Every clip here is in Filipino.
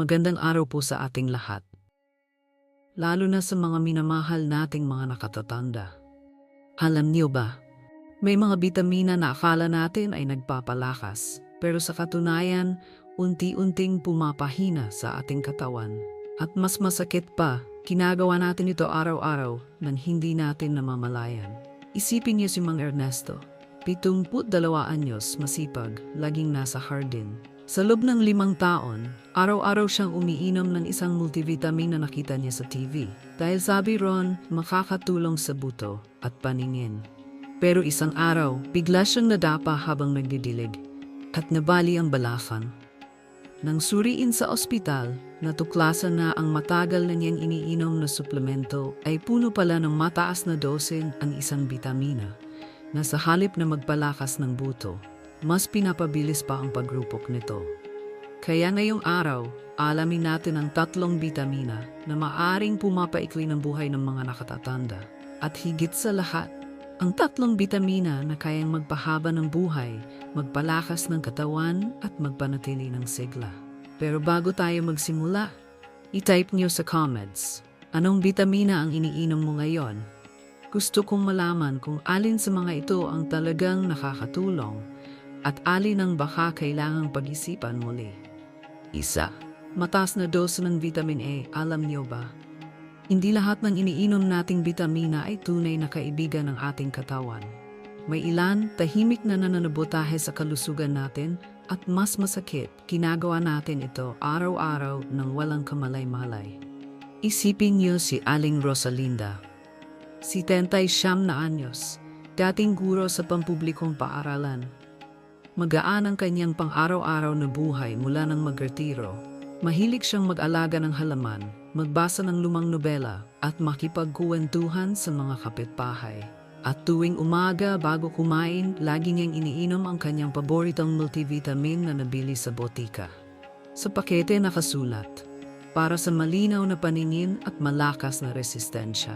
Magandang araw po sa ating lahat. Lalo na sa mga minamahal nating mga nakatatanda. Alam niyo ba, may mga bitamina na akala natin ay nagpapalakas, pero sa katunayan, unti-unting pumapahina sa ating katawan. At mas masakit pa, ginagawa natin ito araw-araw nang hindi natin namamalayan. Isipin niyo si Mang Ernesto, 72 anyos, masipag, laging nasa hardin. Sa loob ng limang taon, araw-araw siyang umiinom ng isang multivitamin na nakita niya sa TV. Dahil sabi ron, makakatulong sa buto at paningin. Pero isang araw, bigla siyang nadapa habang nagdidilig at nabali ang balakang. Nang suriin sa ospital, natuklasan na ang matagal na niyang iniinom na suplemento ay puno pala ng mataas na dosin ang isang bitamina na sa halip na magpalakas ng buto, mas pinapabilis pa ang pagrupok nito. Kaya ngayong araw, alamin natin ang tatlong bitamina na maaring pumapaikli ng buhay ng mga nakatatanda. At higit sa lahat, ang tatlong bitamina na kayang magpahaba ng buhay, magpalakas ng katawan at magpanatili ng sigla. Pero bago tayo magsimula, i-type niyo sa comments, anong bitamina ang iniinom mo ngayon? Gusto kong malaman kung alin sa mga ito ang talagang nakakatulong at alin ang baka kailangang pag-isipan muli. Isa, mataas na dose ng vitamin A, alam niyo ba? Hindi lahat ng iniinom nating bitamina ay tunay na kaibigan ng ating katawan. May ilan, tahimik na nananabotahe sa kalusugan natin at mas masakit, ginagawa natin ito araw-araw ng walang kamalay-malay. Isipin niyo si Aling Rosalinda. Si Tentay siyam na anyos, dating guro sa pampublikong paaralan. Magaan ang kanyang pang-araw-araw na buhay mula nang magretiro. Mahilig siyang mag-alaga ng halaman, magbasa ng lumang nobela at makipagkuwentuhan sa mga kapitbahay. At tuwing umaga bago kumain, lagi niyang iniinom ang kanyang paboritong multivitamin na nabili sa botika. Sa pakete nakasulat, para sa malinaw na paningin at malakas na resistensya.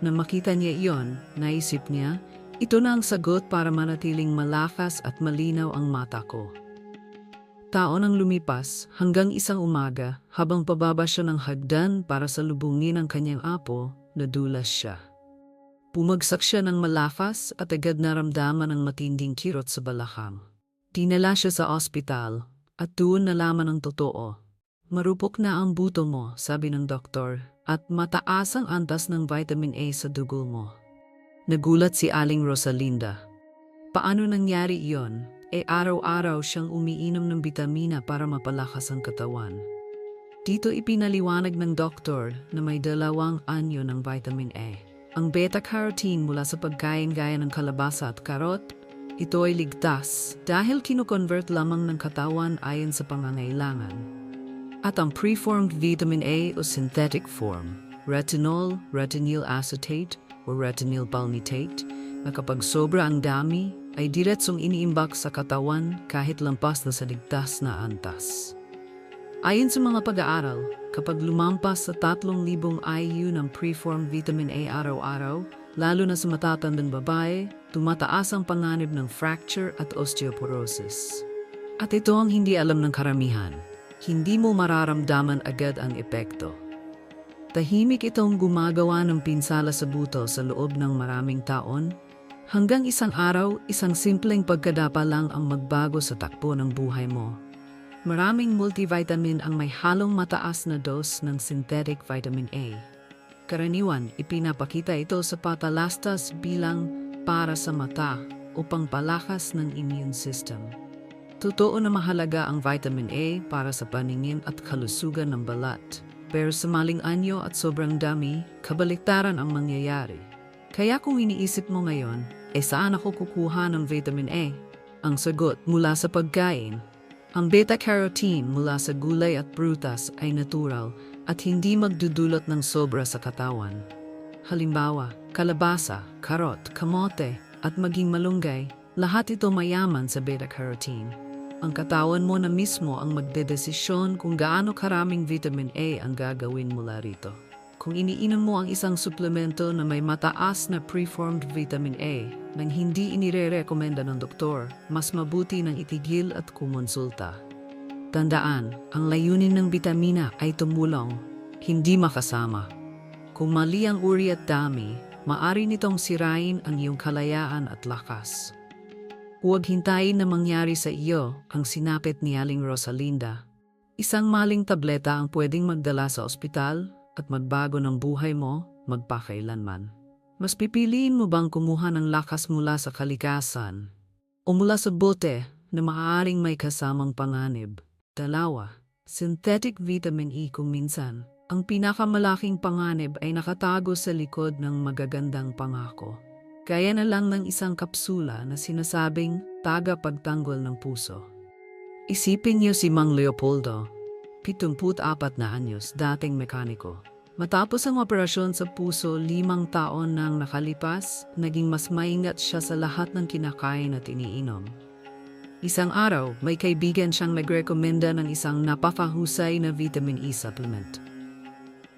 Nang makita niya iyon, naisip niya, ito na ang sagot para manatiling malakas at malinaw ang mata ko. Taon ang lumipas hanggang isang umaga habang pababa siya ng hagdan para salubungin ang kanyang apo, nadulas siya. Pumagsak siya ng malakas at agad naramdaman ang matinding kirot sa balakang. Dinala siya sa ospital at doon nalaman ang totoo. Marupok na ang buto mo, sabi ng doktor, at mataas ang antas ng vitamin A sa dugo mo. Nagulat si Aling Rosalinda. Paano nangyari iyon? E araw-araw siyang umiinom ng bitamina para mapalakas ang katawan. Dito ipinaliwanag ng doktor na may dalawang anyo ng vitamin A. Ang beta-carotene mula sa pagkain gaya ng kalabasa at karot, ito ay ligtas dahil kinoconvert lamang ng katawan ayon sa pangangailangan. At ang preformed vitamin A o synthetic form, retinol, retinyl acetate, o retinyl palmitate, na kapag sobra ang dami, ay diretsong iniimbak sa katawan kahit lampas na sa ligtas na antas. Ayon sa mga pag-aaral, kapag lumampas sa 3,000 IU ng preformed vitamin A araw-araw, lalo na sa matatandang babae, tumataas ang panganib ng fracture at osteoporosis. At ito ang hindi alam ng karamihan. Hindi mo mararamdaman agad ang epekto. Tahimik itong gumagawa ng pinsala sa buto sa loob ng maraming taon. Hanggang isang araw, isang simpleng pagkadapa lang ang magbago sa takbo ng buhay mo. Maraming multivitamin ang may halong mataas na dose ng synthetic vitamin A. Karaniwan, ipinapakita ito sa patalastas bilang para sa mata o pangpalakas ng immune system. Totoo na mahalaga ang vitamin A para sa paningin at kalusugan ng balat. Pero sa maling anyo at sobrang dami, kabaliktaran ang mangyayari. Kaya kung iniisip mo ngayon, eh saan ako kukuha ng vitamin A? Ang sagot mula sa pagkain. Ang beta-carotene mula sa gulay at prutas ay natural at hindi magdudulot ng sobra sa katawan. Halimbawa, kalabasa, karot, kamote, at maging malunggay, lahat ito mayaman sa beta-carotene. Ang katawan mo na mismo ang magdedesisyon kung gaano karaming vitamin A ang gagawin mula rito. Kung iniinom mo ang isang suplemento na may mataas na preformed vitamin A nang hindi inire-rekomenda ng doktor, mas mabuti nang itigil at kumonsulta. Tandaan, ang layunin ng bitamina ay tumulong, hindi makasama. Kung mali ang uri at dami, maari nitong sirain ang iyong kalayaan at lakas. Huwag hintayin na mangyari sa iyo ang sinapit ni Aling Rosalinda. Isang maling tableta ang pwedeng magdala sa ospital at magbago ng buhay mo magpakailanman. Mas pipiliin mo bang kumuha ng lakas mula sa kalikasan o mula sa bote na maaaring may kasamang panganib? Dalawa, synthetic vitamin E kung minsan, ang pinakamalaking panganib ay nakatago sa likod ng magagandang pangako. Kaya na lang ng isang kapsula na sinasabing taga-pagtanggol ng puso. Isipin niyo si Mang Leopoldo, 74 na anyos, dating mekaniko. Matapos ang operasyon sa puso limang taon nang nakalipas, naging mas maingat siya sa lahat ng kinakain at iniinom. Isang araw, may kaibigan siyang nagrekomenda ng isang napakahusay na vitamin E supplement.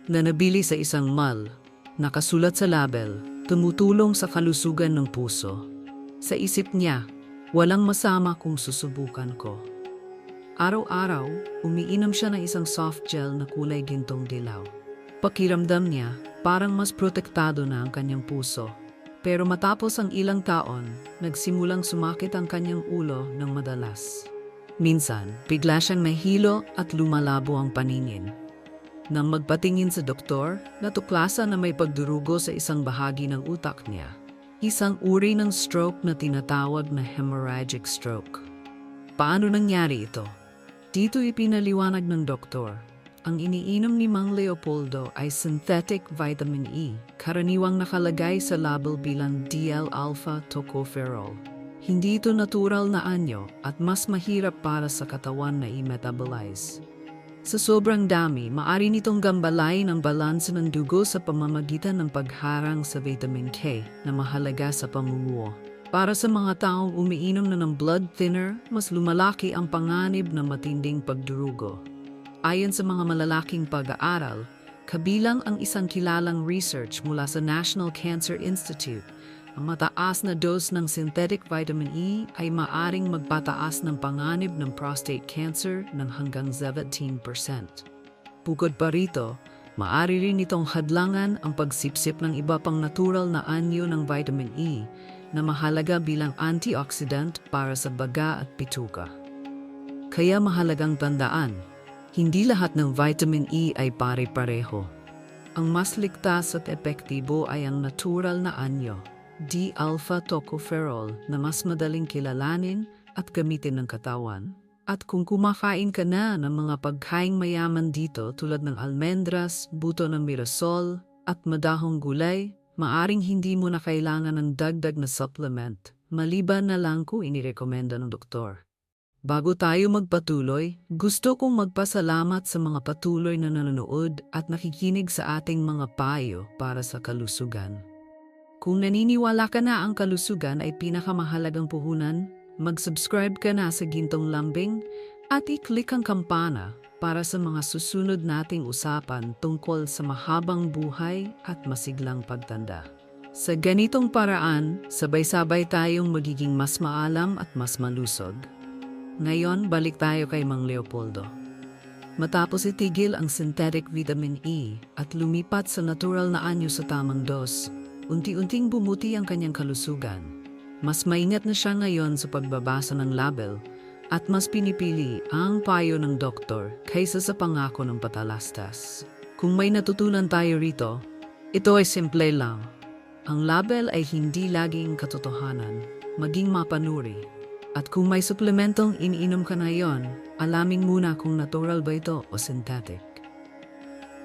Na nabili sa isang mall, nakasulat sa label, tumutulong sa kalusugan ng puso. Sa isip niya, walang masama kung susubukan ko. Araw-araw, umiinom siya ng isang soft gel na kulay gintong dilaw. Pakiramdam niya, parang mas protektado na ang kanyang puso. Pero matapos ang ilang taon, nagsimulang sumakit ang kanyang ulo ng madalas. Minsan, bigla siyang nahilo at lumalabo ang paningin. Nang magpatingin sa doktor, natuklasan na may pagdurugo sa isang bahagi ng utak niya. Isang uri ng stroke na tinatawag na hemorrhagic stroke. Paano nangyari ito? Dito ipinaliwanag ng doktor. Ang iniinom ni Mang Leopoldo ay synthetic vitamin E, karaniwang nakalagay sa label bilang DL-alpha tocopherol. Hindi ito natural na anyo at mas mahirap para sa katawan na i-metabolize. Sa sobrang dami, maari nitong gambalain ang balanse ng dugo sa pamamagitan ng pagharang sa vitamin K na mahalaga sa pamumuo. Para sa mga taong umiinom na ng blood thinner, mas lumalaki ang panganib na matinding pagdurugo. Ayon sa mga malalaking pag-aaral, kabilang ang isang kilalang research mula sa National Cancer Institute, ang mataas na dose ng synthetic vitamin E ay maaring magpataas ng panganib ng prostate cancer ng hanggang 17%. Bukod pa rito, maari rin itong hadlangan ang pagsipsip ng iba pang natural na anyo ng vitamin E na mahalaga bilang antioxidant para sa baga at pituka. Kaya mahalagang tandaan, hindi lahat ng vitamin E ay pare-pareho. Ang mas ligtas at epektibo ay ang natural na anyo, D-alpha tocopherol na mas madaling kilalanin at gamitin ng katawan. At kung kumakain ka na ng mga pagkaing mayaman dito tulad ng almendras, buto ng mirasol, at madahong gulay, maaring hindi mo na kailangan ng dagdag na supplement, maliban na lang kung inirekomenda ng doktor. Bago tayo magpatuloy, gusto kong magpasalamat sa mga patuloy na nanonood at nakikinig sa ating mga payo para sa kalusugan. Kung naniniwala ka na ang kalusugan ay pinakamahalagang puhunan, mag-subscribe ka na sa Gintong Lambing at i-click ang kampana para sa mga susunod nating usapan tungkol sa mahabang buhay at masiglang pagtanda. Sa ganitong paraan, sabay-sabay tayong magiging mas maalam at mas malusog. Ngayon, balik tayo kay Mang Leopoldo. Matapos itigil ang synthetic vitamin E at lumipat sa natural na anyo sa tamang dos, unti-unting bumuti ang kanyang kalusugan. Mas maingat na siya ngayon sa pagbabasa ng label at mas pinipili ang payo ng doktor kaysa sa pangako ng patalastas. Kung may natutunan tayo rito, ito ay simple lang. Ang label ay hindi laging katotohanan, maging mapanuri. At kung may suplementong iniinom ka na yon, alamin muna kung natural ba ito o synthetic.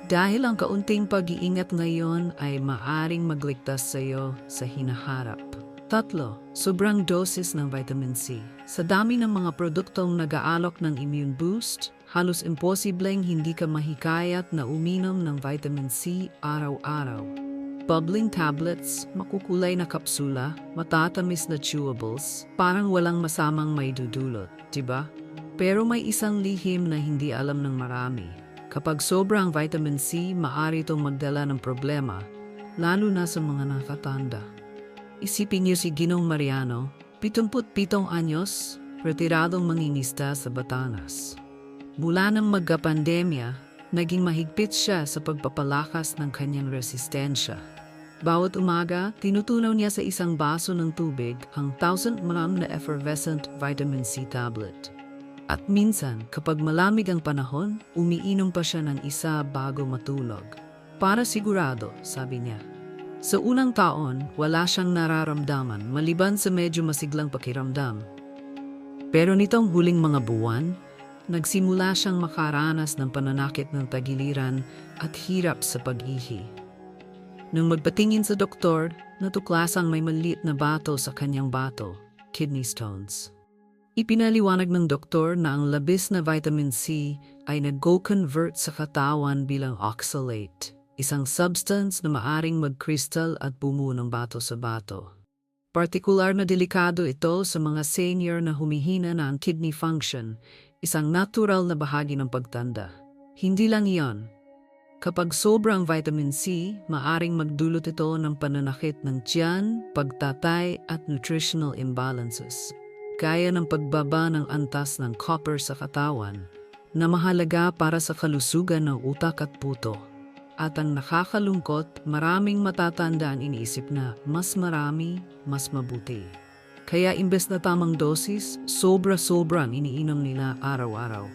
Dahil ang kaunting pag-iingat ngayon ay maaring magligtas sa iyo sa hinaharap. Tatlo, sobrang dosis ng vitamin C. Sa dami ng mga produktong nag-aalok ng immune boost, halos imposibleng hindi ka mahikayat na uminom ng vitamin C araw-araw. Bubbling tablets, makukulay na kapsula, matatamis na chewables, parang walang masamang may dudulot, diba? Pero may isang lihim na hindi alam ng marami. Kapag sobrang vitamin C, maaari itong magdala ng problema, lalo na sa mga nakatanda. Isipin niyo si Ginong Mariano, 77 anyos, retiradong manginista sa Batanas. Mula nang magka-pandemya, naging mahigpit siya sa pagpapalakas ng kanyang resistensya. Bawat umaga, tinutunaw niya sa isang baso ng tubig ang 1,000 mg na effervescent vitamin C tablet. At minsan, kapag malamig ang panahon, umiinom pa siya ng isa bago matulog. Para sigurado, sabi niya. Sa unang taon, wala siyang nararamdaman maliban sa medyo masiglang pakiramdam. Pero nitong huling mga buwan, nagsimula siyang makaranas ng pananakit ng tagiliran at hirap sa pag-ihi. Nung magpatingin sa doktor, natuklasang may maliit na bato sa kanyang bato, kidney stones. Ipinaliwanag ng doktor na ang labis na vitamin C ay nag-go-convert sa katawan bilang oxalate, isang substance na maaring mag-crystal at bumuo ng bato sa bato. Partikular na delikado ito sa mga senior na humihina na ang kidney function, isang natural na bahagi ng pagtanda. Hindi lang iyon. Kapag sobrang vitamin C, maaring magdulot ito ng pananakit ng tiyan, pagtatay at nutritional imbalances. Gaya ng pagbaba ng antas ng copper sa katawan, na mahalaga para sa kalusugan ng utak at puto. At ang nakakalungkot, maraming matatanda ang iniisip na mas marami, mas mabuti. Kaya imbes na tamang dosis, sobra-sobrang iniinom nila araw-araw.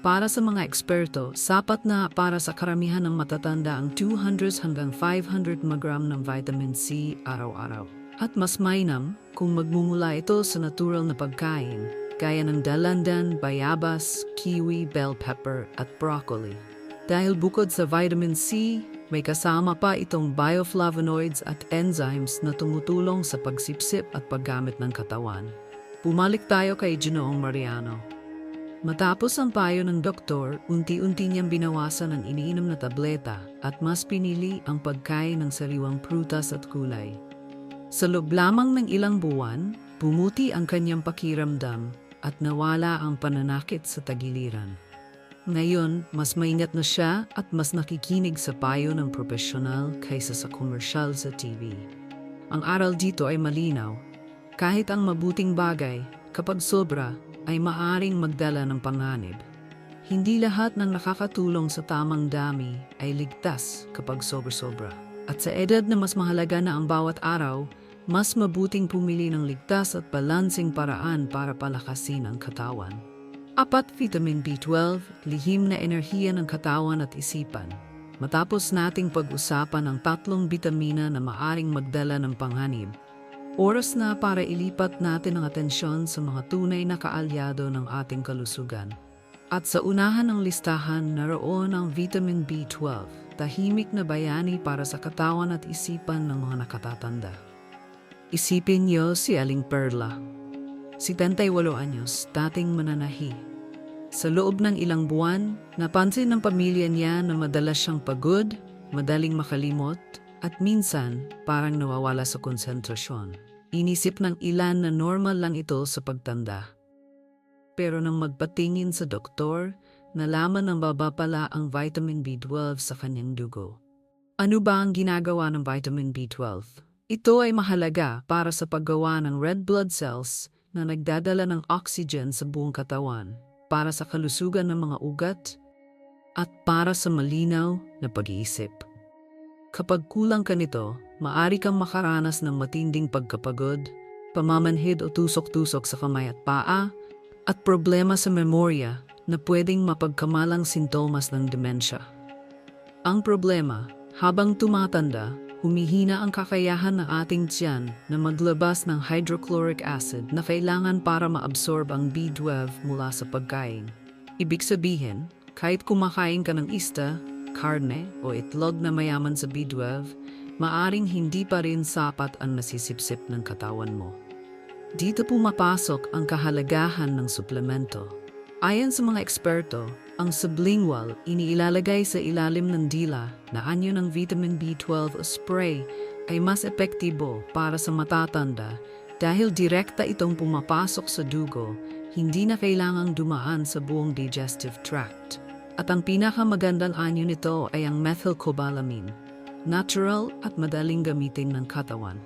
Para sa mga eksperto, sapat na para sa karamihan ng matatanda ang 200 hanggang 500 mg ng vitamin C araw-araw. At mas mainam kung magmumula ito sa natural na pagkain, gaya ng dalandan, bayabas, kiwi, bell pepper at broccoli. Dahil bukod sa vitamin C, may kasama pa itong bioflavonoids at enzymes na tumutulong sa pagsipsip at paggamit ng katawan. Pumalik tayo kay Ginoong Mariano. Matapos ang payo ng doktor, unti-unti niyang binawasan ang iniinom na tableta at mas pinili ang pagkain ng sariwang prutas at kulay. Sa loob lamang ng ilang buwan, pumuti ang kanyang pakiramdam at nawala ang pananakit sa tagiliran. Ngayon, mas maingat na siya at mas nakikinig sa payo ng profesional kaysa sa komersyal sa TV. Ang aral dito ay malinaw. Kahit ang mabuting bagay, kapag sobra, ay maaring magdala ng panganib. Hindi lahat ng nakakatulong sa tamang dami ay ligtas kapag sobra-sobra. At sa edad na mas mahalaga na ang bawat araw, mas mabuting pumili ng ligtas at balansing paraan para palakasin ang katawan. Apat, vitamin B12, lihim na enerhiya ng katawan at isipan. Matapos nating pag-usapan ang tatlong bitamina na maaring magdala ng panganib, oras na para ilipat natin ang atensyon sa mga tunay na kaalyado ng ating kalusugan. At sa unahan ng listahan, naroon ang vitamin B12, tahimik na bayani para sa katawan at isipan ng mga nakatatanda. Isipin niyo si Aling Perla, 78 anyos, dating mananahi. Sa loob ng ilang buwan, napansin ng pamilya niya na madalas siyang pagod, madaling makalimot, at minsan parang nawawala sa konsentrasyon. Inisip ng ilan na normal lang ito sa pagtanda. Pero nang magpatingin sa doktor, nalaman ng baba pala ang vitamin B12 sa kanyang dugo. Ano ba ang ginagawa ng vitamin B12? Ito ay mahalaga para sa paggawa ng red blood cells na nagdadala ng oxygen sa buong katawan para sa kalusugan ng mga ugat at para sa malinaw na pag-iisip. Kapag kulang ka nito, maari kang makaranas ng matinding pagkapagod, pamamanhid o tusok-tusok sa kamay at paa, at problema sa memorya na pwedeng mapagkamalang sintomas ng demensya. Ang problema, habang tumatanda, humihina ang kakayahan ng ating tiyan na maglabas ng hydrochloric acid na kailangan para maabsorb ang B12 mula sa pagkain. Ibig sabihin, kahit kumakain ka ng ista, karne o itlog na mayaman sa B12, maaring hindi pa rin sapat ang nasisipsip ng katawan mo. Dito pumapasok ang kahalagahan ng suplemento. Ayon sa mga eksperto, ang sublingual iniilalagay sa ilalim ng dila na anyo ng vitamin B12 o spray ay mas epektibo para sa matatanda dahil direkta itong pumapasok sa dugo, hindi na kailangang dumaan sa buong digestive tract. At ang pinakamagandang anyo nito ay ang methylcobalamin, natural at madaling gamitin ng katawan.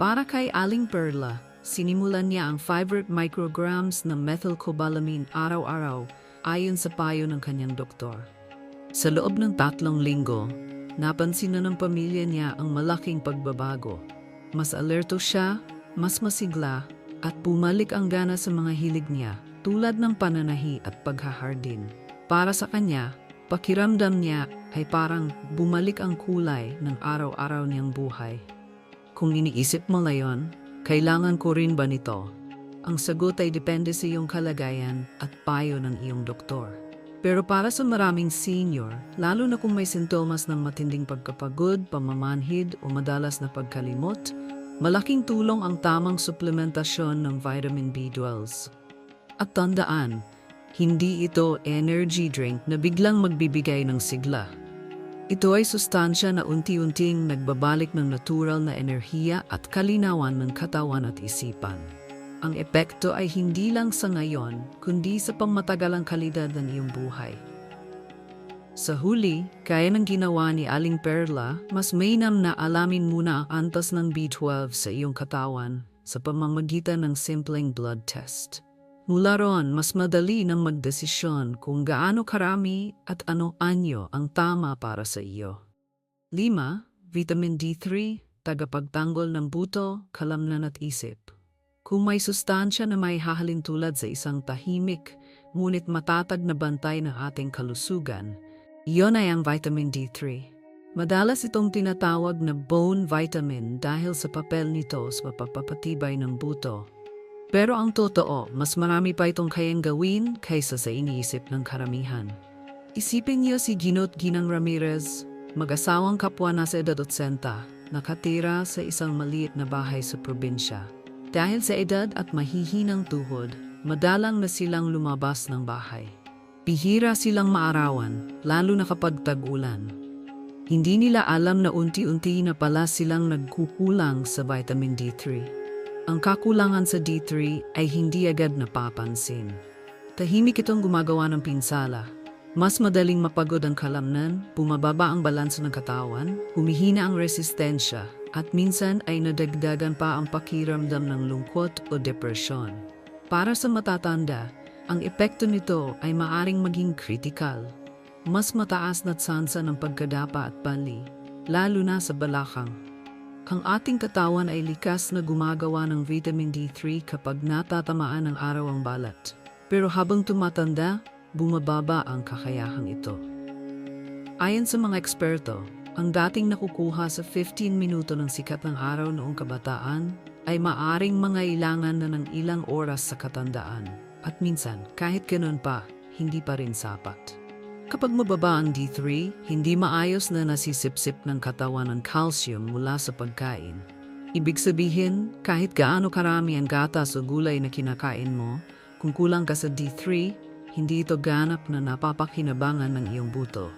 Para kay Aling Perla, sinimulan niya ang 500 micrograms ng methylcobalamin araw-araw ayon sa payo ng kanyang doktor. Sa loob ng tatlong linggo, napansin na ng pamilya niya ang malaking pagbabago. Mas alerto siya, mas masigla, at bumalik ang gana sa mga hilig niya tulad ng pananahi at paghahardin. Para sa kanya, pakiramdam niya ay parang bumalik ang kulay ng araw-araw niyang buhay. Kung iniisip mo ngayon, kailangan ko rin ba nito? Ang sagot ay depende sa iyong kalagayan at payo ng iyong doktor. Pero para sa maraming senior, lalo na kung may sintomas ng matinding pagkapagod, pamamanhid o madalas na pagkalimot, malaking tulong ang tamang suplementasyon ng vitamin B12. At tandaan, hindi ito energy drink na biglang magbibigay ng sigla. Ito ay sustansya na unti-unting nagbabalik ng natural na enerhiya at kalinawan ng katawan at isipan. Ang epekto ay hindi lang sa ngayon, kundi sa pangmatagalang kalidad ng iyong buhay. Sa huli, kaya ng ginawa ni Aling Perla, mas mainam na alamin muna ang antas ng B12 sa iyong katawan sa pamamagitan ng simpleng blood test. Mula roon, mas madali nang magdesisyon kung gaano karami at ano anyo ang tama para sa iyo. 5. Vitamin D3, tagapagtanggol ng buto, kalamnan at isip. Kung may sustansya na may hahalin tulad sa isang tahimik, ngunit matatag na bantay ng ating kalusugan, iyon ay ang vitamin D3. Madalas itong tinatawag na bone vitamin dahil sa papel nito sa papapatibay ng buto. Pero ang totoo, mas marami pa itong kayang gawin kaysa sa iniisip ng karamihan. Isipin niyo si Ginot Ginang Ramirez, mag-asawang kapwa na sa edad 80, nakatira sa isang maliit na bahay sa probinsya. Dahil sa edad at mahihinang tuhod, madalang na silang lumabas ng bahay. Bihira silang maarawan, lalo na kapag tag-ulan. Hindi nila alam na unti-unti na pala silang nagkukulang sa vitamin D3. Ang kakulangan sa D3 ay hindi agad napapansin. Tahimik itong gumagawa ng pinsala. Mas madaling mapagod ang kalamnan, bumababa ang balanso ng katawan, humihina ang resistensya, at minsan ay nadagdagan pa ang pakiramdam ng lungkot o depresyon. Para sa matatanda, ang epekto nito ay maaring maging critical. Mas mataas na tsansa ng pagkadapa at bali, lalo na sa balakang. Ang ating katawan ay likas na gumagawa ng vitamin D3 kapag natatamaan ng araw ang balat. Pero habang tumatanda, bumababa ang kakayahang ito. Ayon sa mga eksperto, ang dating nakukuha sa 15 minuto ng sikat ng araw noong kabataan ay maaring mangailangan na ng ilang oras sa katandaan. At minsan, kahit ganun pa, hindi pa rin sapat. Kapag mababa ang D3, hindi maayos na nasisipsip ng katawan ng calcium mula sa pagkain. Ibig sabihin, kahit gaano karami ang gatas o gulay na kinakain mo, kung kulang ka sa D3, hindi ito ganap na napapakinabangan ng iyong buto.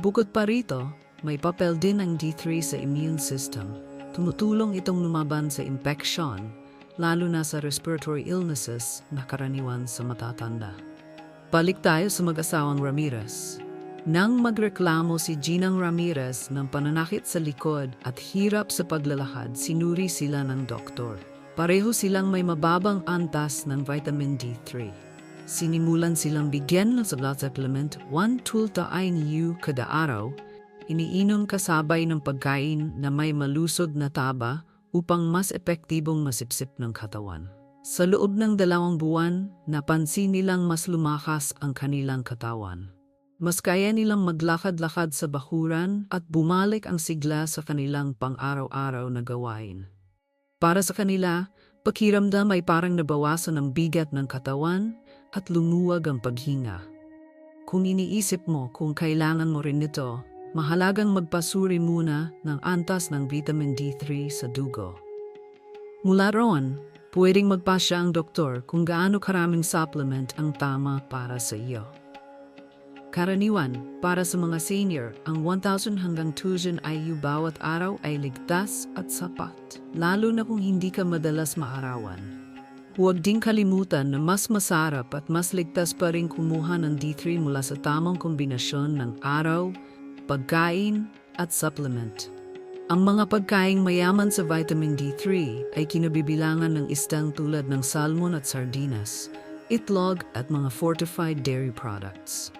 Bukod pa rito, may papel din ang D3 sa immune system. Tumutulong itong lumaban sa infection, lalo na sa respiratory illnesses na karaniwan sa matatanda. Balik tayo sa mag-asawang Ramirez. Nang magreklamo si Ginang Ramirez ng pananakit sa likod at hirap sa paglalakad, sinuri sila ng doktor. Pareho silang may mababang antas ng vitamin D3. Sinimulan silang bigyan ng blood supplement 1 tultain U kada araw, iniinom kasabay ng pagkain na may malusog na taba upang mas epektibong masipsip ng katawan. Sa loob ng dalawang buwan, napansin nilang mas lumakas ang kanilang katawan. Mas kaya nilang maglakad-lakad sa bakuran at bumalik ang sigla sa kanilang pang-araw-araw na gawain. Para sa kanila, pakiramdam ay parang nabawasan ang bigat ng katawan at lumuwag ang paghinga. Kung iniisip mo kung kailangan mo rin nito, mahalagang magpasuri muna ng antas ng vitamin D3 sa dugo. Mula roon, pwedeng magpasya ang doktor kung gaano karaming supplement ang tama para sa iyo. Karaniwan, para sa mga senior, ang 1,000 hanggang 2,000 IU bawat araw ay ligtas at sapat, lalo na kung hindi ka madalas maarawan. Huwag ding kalimutan na mas masarap at mas ligtas pa rin kumuha ng D3 mula sa tamang kombinasyon ng araw, pagkain, at supplement. Ang mga pagkaing mayaman sa vitamin D3 ay kinabibilangan ng istang tulad ng salmon at sardinas, itlog at mga fortified dairy products.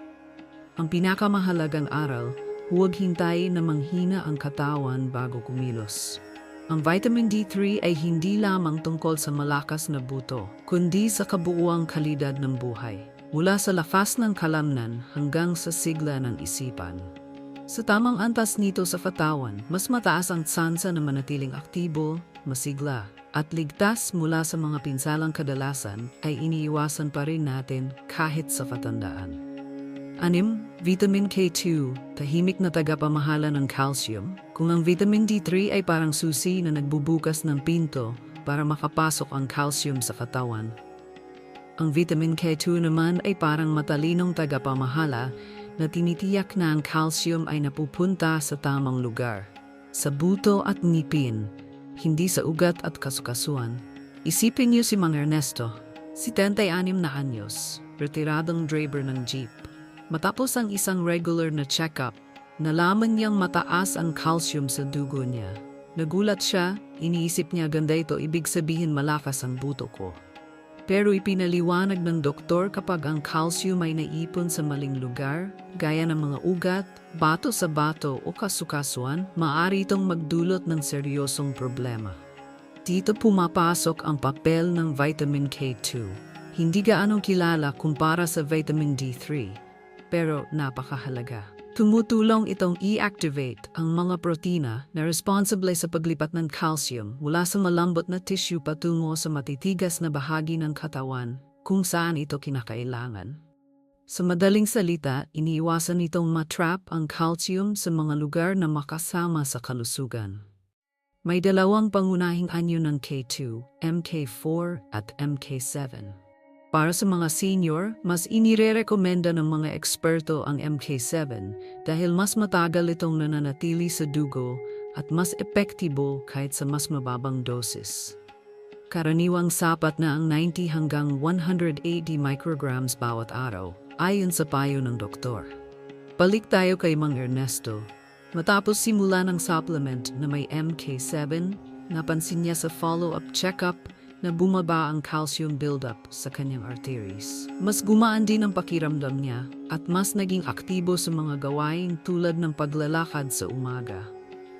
Ang pinakamahalagang aral, huwag hintayin na manghina ang katawan bago kumilos. Ang vitamin D3 ay hindi lamang tungkol sa malakas na buto, kundi sa kabuuang kalidad ng buhay, mula sa lakas ng kalamnan hanggang sa sigla ng isipan. Sa tamang antas nito sa katawan, mas mataas ang tsansa na manatiling aktibo, masigla, at ligtas mula sa mga pinsalang kadalasan ay iniiwasan pa rin natin kahit sa katandaan. Anim, vitamin K2, tahimik na tagapamahala ng calcium. Kung ang vitamin D3 ay parang susi na nagbubukas ng pinto para makapasok ang calcium sa katawan. Ang vitamin K2 naman ay parang matalinong tagapamahala na tinitiyak na ang calcium ay napupunta sa tamang lugar. Sa buto at ngipin, hindi sa ugat at kasukasuan. Isipin niyo si Mang Ernesto, 76 na anyos, retiradong driver ng jeep. Matapos ang isang regular na check-up, nalaman niyang mataas ang calcium sa dugo niya. Nagulat siya, iniisip niya ganda ito ibig sabihin malakas ang buto ko. Pero ipinaliwanag ng doktor kapag ang calcium ay naipon sa maling lugar, gaya ng mga ugat, bato sa bato o kasukasuan, maaari itong magdulot ng seryosong problema. Dito pumapasok ang papel ng vitamin K2. Hindi gaanong kilala kumpara sa vitamin D3, pero napakahalaga. Tumutulong itong i-activate ang mga protina na responsible sa paglipat ng calcium mula sa malambot na tissue patungo sa matitigas na bahagi ng katawan kung saan ito kinakailangan. Sa madaling salita, iniiwasan itong matrap ang calcium sa mga lugar na makasama sa kalusugan. May dalawang pangunahing anyo ng K2, MK4 at MK7. Para sa mga senior, mas inirerekomenda ng mga eksperto ang MK7 dahil mas matagal itong nananatili sa dugo at mas epektibo kahit sa mas mababang dosis. Karaniwang sapat na ang 90 hanggang 180 micrograms bawat araw, ayon sa payo ng doktor. Balik tayo kay Mang Ernesto. Matapos simula ng supplement na may MK7, napansin niya sa follow-up checkup na bumaba ang calcium buildup sa kanyang arteries. Mas gumaan din ang pakiramdam niya at mas naging aktibo sa mga gawain tulad ng paglalakad sa umaga.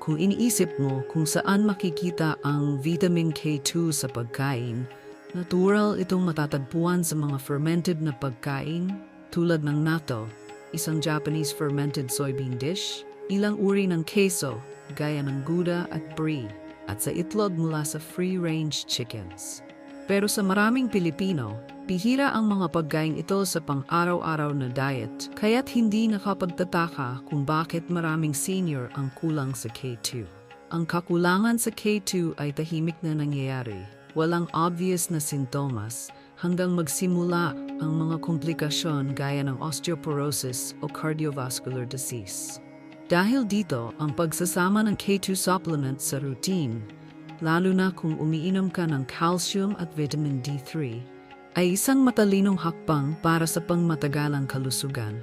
Kung iniisip mo kung saan makikita ang vitamin K2 sa pagkain, natural itong matatagpuan sa mga fermented na pagkain tulad ng natto, isang Japanese fermented soybean dish, ilang uri ng queso gaya ng Gouda at Brie, at sa itlog mula sa free-range chickens. Pero sa maraming Pilipino, bihira ang mga pagkain ito sa pang-araw-araw na diet, kaya't hindi nakapagtataka kung bakit maraming senior ang kulang sa K2. Ang kakulangan sa K2 ay tahimik na nangyayari, walang obvious na sintomas, hanggang magsimula ang mga komplikasyon gaya ng osteoporosis o cardiovascular disease. Dahil dito, ang pagsasama ng K2 supplement sa routine, lalo na kung umiinom ka ng calcium at vitamin D3, ay isang matalinong hakbang para sa pangmatagalang kalusugan.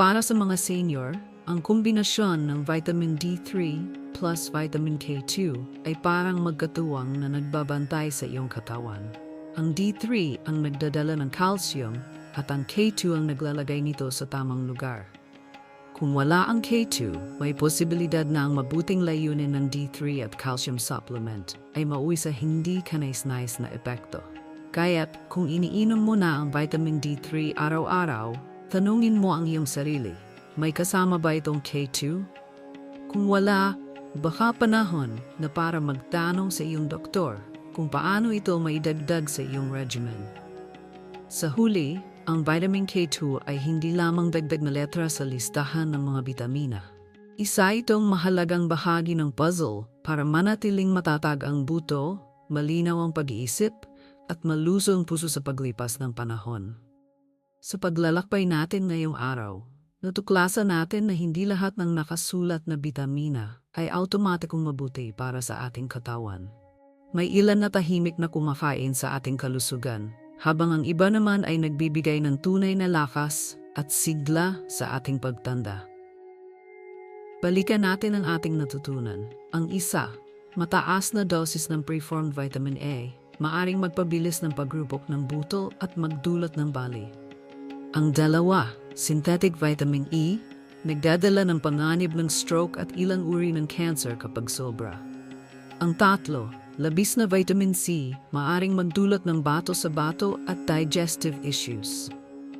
Para sa mga senior, ang kombinasyon ng vitamin D3 plus vitamin K2 ay parang magkatuwang na nagbabantay sa iyong katawan. Ang D3 ang nagdadala ng calcium at ang K2 ang naglalagay nito sa tamang lugar. Kung wala ang K2, may posibilidad na ang mabuting layunin ng D3 at calcium supplement ay mauwi sa hindi kanais-nais na epekto. Kaya't kung iniinom mo na ang vitamin D3 araw-araw, tanungin mo ang iyong sarili, may kasama ba itong K2? Kung wala, baka panahon na para magtanong sa iyong doktor kung paano ito maidagdag sa iyong regimen. Sa huli, ang vitamin K2 ay hindi lamang dagdag na letra sa listahan ng mga bitamina. Isa itong mahalagang bahagi ng puzzle para manatiling matatag ang buto, malinaw ang pag-iisip, at malusong puso sa paglipas ng panahon. Sa paglalakbay natin ngayong araw, natuklasan natin na hindi lahat ng nakasulat na bitamina ay automatikong mabuti para sa ating katawan. May ilan na tahimik na kumakain sa ating kalusugan habang ang iba naman ay nagbibigay ng tunay na lakas at sigla sa ating pagtanda. Balikan natin ang ating natutunan. Ang isa, mataas na dosis ng preformed vitamin A maaring magpabilis ng pagrupok ng buto at magdulot ng bali. Ang dalawa, synthetic vitamin E, nagdadala ng panganib ng stroke at ilang uri ng cancer kapag sobra. Ang tatlo, labis na vitamin C, maaring magdulot ng bato sa bato at digestive issues.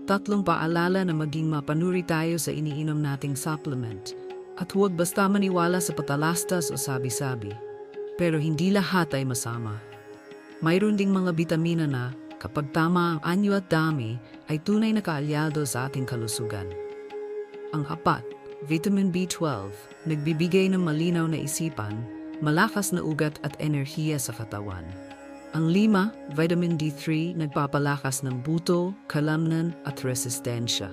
Tatlong paalala na maging mapanuri tayo sa iniinom nating supplement at huwag basta maniwala sa patalastas o sabi-sabi. Pero hindi lahat ay masama. Mayroon ding mga bitamina na, kapag tama ang anyo at dami, ay tunay na kaalyado sa ating kalusugan. Ang apat, vitamin B12, nagbibigay ng malinaw na isipan, malakas na ugat at enerhiya sa katawan. Ang lima, vitamin D3, nagpapalakas ng buto, kalamnan at resistensya.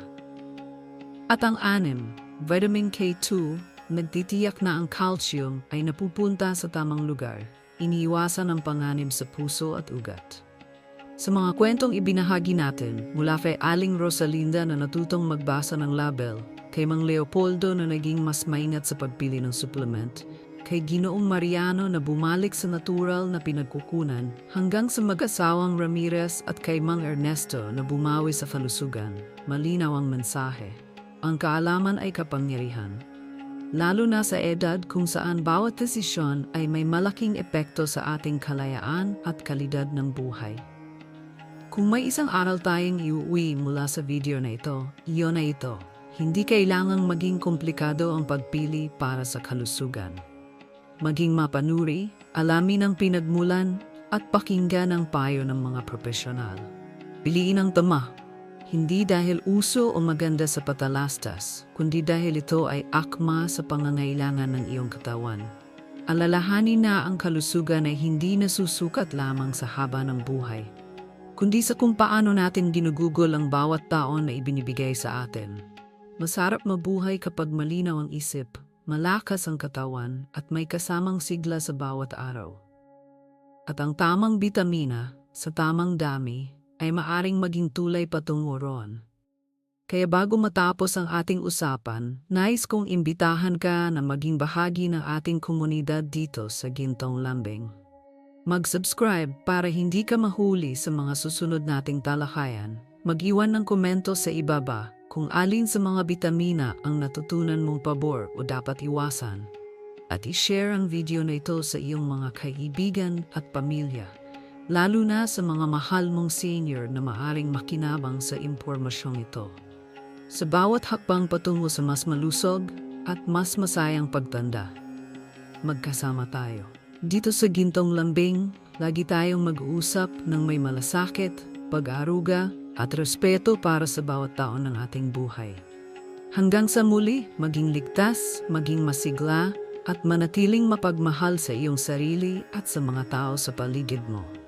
At ang anim, vitamin K2, nagtitiyak na ang calcium ay napupunta sa tamang lugar, iniiwasan ang panganib sa puso at ugat. Sa mga kwentong ibinahagi natin mula kay Aling Rosalinda na natutong magbasa ng label, kay Mang Leopoldo na naging mas maingat sa pagpili ng supplement, kay Ginoong Mariano na bumalik sa natural na pinagkukunan, hanggang sa mag-asawang Ramirez at kay Mang Ernesto na bumawi sa kalusugan, malinaw ang mensahe. Ang kaalaman ay kapangyarihan. Lalo na sa edad kung saan bawat desisyon ay may malaking epekto sa ating kalayaan at kalidad ng buhay. Kung may isang aral tayong iuwi mula sa video na ito, iyon na ito. Hindi kailangang maging komplikado ang pagpili para sa kalusugan. Maging mapanuri, alamin ang pinagmulan, at pakinggan ang payo ng mga profesional. Piliin ang tama, hindi dahil uso o maganda sa patalastas, kundi dahil ito ay akma sa pangangailangan ng iyong katawan. Alalahanin na ang kalusugan ay hindi nasusukat lamang sa haba ng buhay, kundi sa kung paano natin ginugugol ang bawat taon na ibinibigay sa atin. Masarap mabuhay kapag malinaw ang isip, malakas ang katawan, at may kasamang sigla sa bawat araw. At ang tamang bitamina, sa tamang dami, ay maaring maging tulay patungo roon. Kaya bago matapos ang ating usapan, nais kong imbitahan ka na maging bahagi ng ating komunidad dito sa Gintong Lambing. Mag-subscribe para hindi ka mahuli sa mga susunod nating talakayan. Mag-iwan ng komento sa ibaba kung alin sa mga bitamina ang natutunan mong pabor o dapat iwasan. At i-share ang video na ito sa iyong mga kaibigan at pamilya, lalo na sa mga mahal mong senior na maaring makinabang sa impormasyong ito. Sa bawat hakbang patungo sa mas malusog at mas masayang pagtanda, magkasama tayo. Dito sa Gintong Lambing, lagi tayong mag-uusap ng may malasakit, pag-aruga, at respeto para sa bawat taon ng ating buhay. Hanggang sa muli, maging ligtas, maging masigla, at manatiling mapagmahal sa iyong sarili at sa mga tao sa paligid mo.